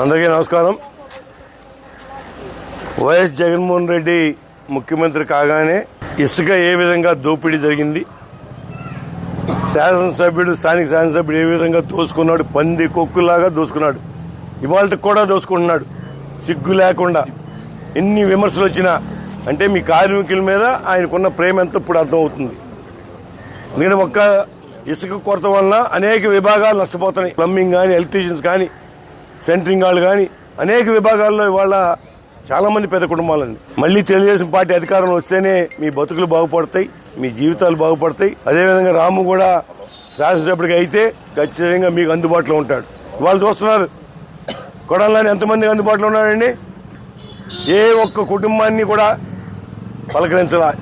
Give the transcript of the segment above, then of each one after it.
అందరికీ నమస్కారం. వైఎస్ జగన్మోహన్ రెడ్డి ముఖ్యమంత్రి కాగానే ఇసుక ఏ విధంగా దోపిడీ జరిగింది? శాసనసభ్యుడు స్థానిక శాసనసభ్యుడు ఏ విధంగా దోసుకున్నాడు? పంది కొక్కులాగా దోసుకున్నాడు. ఇవాళ కూడా దోసుకుంటున్నాడు. సిగ్గు లేకుండా. ఎన్ని విమర్శలు వచ్చినా అంటే మీ కార్మికుల మీద ఆయనకున్న ప్రేమ ఎంత ఇప్పుడు అర్థమవుతుంది. ఎందుకంటే ఒక్క ఇసుక కొరత వలన అనేక విభాగాలు నష్టపోతున్నాయి. ప్లంబింగ్ కానీ ఎలక్ట్రీషియన్స్ కానీ సెంటరింగ్ వాళ్ళు కానీ అనేక విభాగాల్లో ఇవాళ చాలా మంది పెద్ద కుటుంబాలండి. మళ్ళీ తెలుగుదేశం పార్టీ అధికారం వస్తేనే మీ బతుకులు బాగుపడతాయి మీ జీవితాలు బాగుపడతాయి. అదేవిధంగా రాము కూడా శాసనసభ్యుడికి అయితే ఖచ్చితంగా మీకు అందుబాటులో ఉంటాడు. వాళ్ళు చూస్తున్నారు కొడాలని ఎంతమంది అందుబాటులో ఉన్నాడండి ఏ ఒక్క కుటుంబాన్ని కూడా పలకరించలా.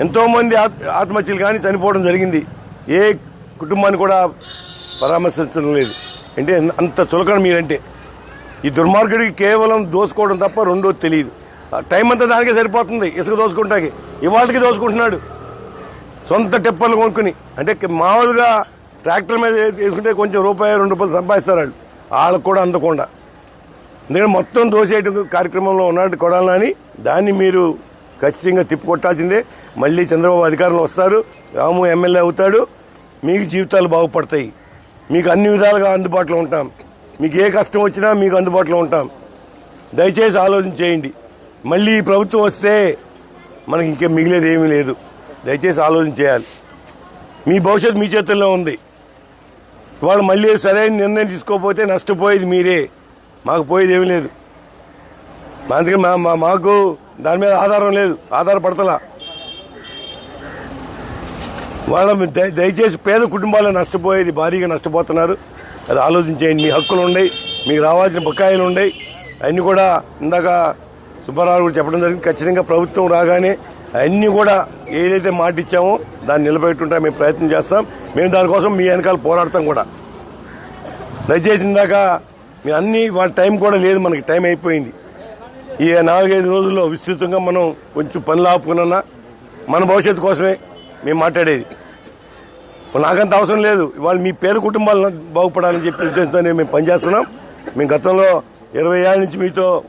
ఎంతో మంది ఆత్- ఆత్మహత్యలు కానీ చనిపోవడం జరిగింది. ఏ కుటుంబాన్ని కూడా పరామర్శించడం లేదు. అంటే అంత చులకన మీరంటే. ఈ దుర్మార్గుడికి కేవలం దోచుకోవడం తప్ప రెండో తెలియదు. ఆ టైం అంతా దానికే సరిపోతుంది ఇసుక దోచుకుంటాకి ఇవాళకి దోచుకుంటున్నాడు సొంత టెప్పర్లు కొనుక్కుని. అంటే మామూలుగా ట్రాక్టర్ మీద వేసుకుంటే కొంచెం రూపాయి రెండు రూపాయలు సంపాదిస్తారు వాళ్ళు. వాళ్ళకు కూడా అందకుండా. ఎందుకంటే మొత్తం దోసేట కార్యక్రమంలో ఉన్నాడు కొడాలని దాన్ని మీరు ఖచ్చితంగా తిప్పికొట్టాల్సిందే మళ్ళీ చంద్రబాబు అధికారంలో వస్తారు. రాము ఎమ్మెల్యే అవుతాడు. మీకు జీవితాలు బాగుపడతాయి. మీకు అన్ని విధాలుగా అందుబాటులో ఉంటాం. మీకు ఏ కష్టం వచ్చినా మీకు అందుబాటులో ఉంటాం. దయచేసి ఆలోచన చేయండి. మళ్ళీ ఈ ప్రభుత్వం వస్తే మనకి ఇంకా మిగిలేదు ఏమీ లేదు. దయచేసి ఆలోచన చేయాలి. మీ భవిష్యత్తు మీ చేతుల్లో ఉంది. వాళ్ళు మళ్ళీ సరైన నిర్ణయం తీసుకోకపోతే నష్టపోయేది మీరే. మాకు పోయేది ఏమీ లేదు. అందుకే మా మా- మాకు దాని మీద ఆధారం లేదు. ఆధారపడతలా. వాళ్ళ దయచేసి పేద కుటుంబాలు నష్టపోయేది భారీగా నష్టపోతున్నారు. అది ఆలోచించేయండి. మీ హక్కులు ఉన్నాయి మీకు రావాల్సిన బకాయిలు ఉన్నాయి. అన్నీ కూడా ఇందాక సుబ్బారావు కూడా చెప్పడం జరిగింది. ఖచ్చితంగా ప్రభుత్వం రాగానే అన్నీ కూడా ఏదైతే మాట ఇచ్చామో దాన్ని నిలబెట్టుంటే మేము ప్రయత్నం చేస్తాం. మేము దానికోసం మీ వెనకాల పోరాడతాం కూడా. దయచేసి ఇందాక మీ అన్ని వాళ్ళ టైం కూడా లేదు మనకి టైం అయిపోయింది. ఈ నాలుగైదు రోజుల్లో విస్తృతంగా మనం కొంచెం పనులు ఆపుకున్నా మన భవిష్యత్తు కోసమే మేము మాట్లాడేది. నాకంత అవసరం లేదు. ఇవాళ మీ పేద కుటుంబాలను బాగుపడాలని చెప్పి ఉద్దేశంతో మేము పనిచేస్తున్నాం. మేము గతంలో ఇరవై ఏళ్ళ నుంచి మీతో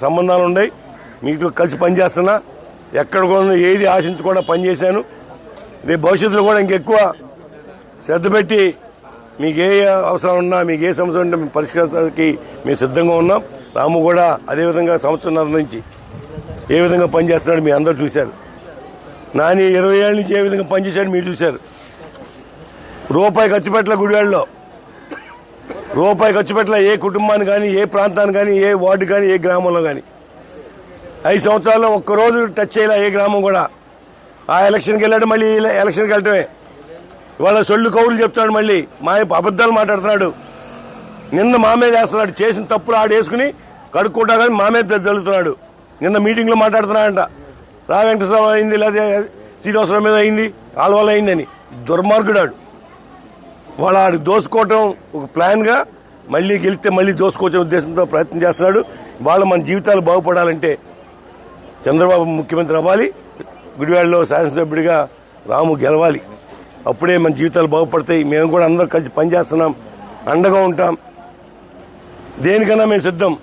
సంబంధాలు ఉన్నాయి. మీతో కలిసి పనిచేస్తున్నా. ఎక్కడ కూడా ఏది ఆశించకుండా పనిచేశాను. రేపు భవిష్యత్తులో కూడా ఇంకెక్కువ శ్రద్ధ పెట్టి మీకు ఏ అవసరం ఉన్నా మీకు ఏ సమస్య ఉన్నా మేము పరిష్కరించడానికి మేము సిద్ధంగా ఉన్నాం. రాము కూడా అదేవిధంగా సంవత్సరంన్నర నుంచి ఏ విధంగా పనిచేస్తున్నాడు మీ అందరూ చూశారు. నాని ఇరవై ఏళ్ళ నుంచి ఏ విధంగా పనిచేశాడు మీరు చూశారు. రూపాయి ఖర్చు పెట్టలే గుడివాడలో రూపాయి ఖర్చు పెట్టలే ఏ కుటుంబాన్ని కానీ ఏ ప్రాంతాన్ని కానీ ఏ వార్డు కానీ ఏ గ్రామంలో కానీ ఐదు సంవత్సరాల్లో ఒక్కరోజు టచ్ చేయలే ఏ గ్రామం కూడా. ఆ ఎలక్షన్కి వెళ్ళాడు మళ్ళీ ఎలక్షన్కి వెళ్ళటమే. ఇవాళ సొల్లు కౌరులు చెప్తాడు మళ్ళీ. మా అబద్ధాలు మాట్లాడుతున్నాడు. నిన్న మామే చేస్తున్నాడు చేసిన తప్పులు ఆడేసుకుని వేసుకుని కడుక్కుంటా కానీ మామే జరుగుతున్నాడు నిన్న మీటింగ్లో మాట్లాడుతున్నాడంట. రా వెంకటేశ్వరరావు అయింది లేదా శ్రీనివాసరావు మీద అయింది వాళ్ళ వల్ల అయిందని. దుర్మార్గుడాడు. వాళ్ళ ఆడికి దోసుకోవటం ఒక ప్లాన్గా మళ్ళీ గెలిస్తే మళ్ళీ దోసుకోవచ్చే ఉద్దేశంతో ప్రయత్నం చేస్తున్నాడు. వాళ్ళ మన జీవితాలు బాగుపడాలంటే చంద్రబాబు ముఖ్యమంత్రి అవ్వాలి. గుడివాడలో శాసనసభ్యుడిగా రాము గెలవాలి. అప్పుడే మన జీవితాలు బాగుపడతాయి. మేము కూడా అందరం కలిసి పనిచేస్తున్నాం. అండగా ఉంటాం. దేనికన్నా మేము సిద్ధం.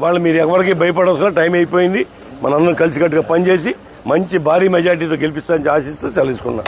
వాళ్ళు మీరు ఎవరికి భయపడవలసిన టైం అయిపోయింది. మనందరం కలిసికట్టుగా పనిచేసి మంచి భారీ మెజార్టీతో గెలిపిస్తామని ఆశిస్తూ సెలవుకున్నాం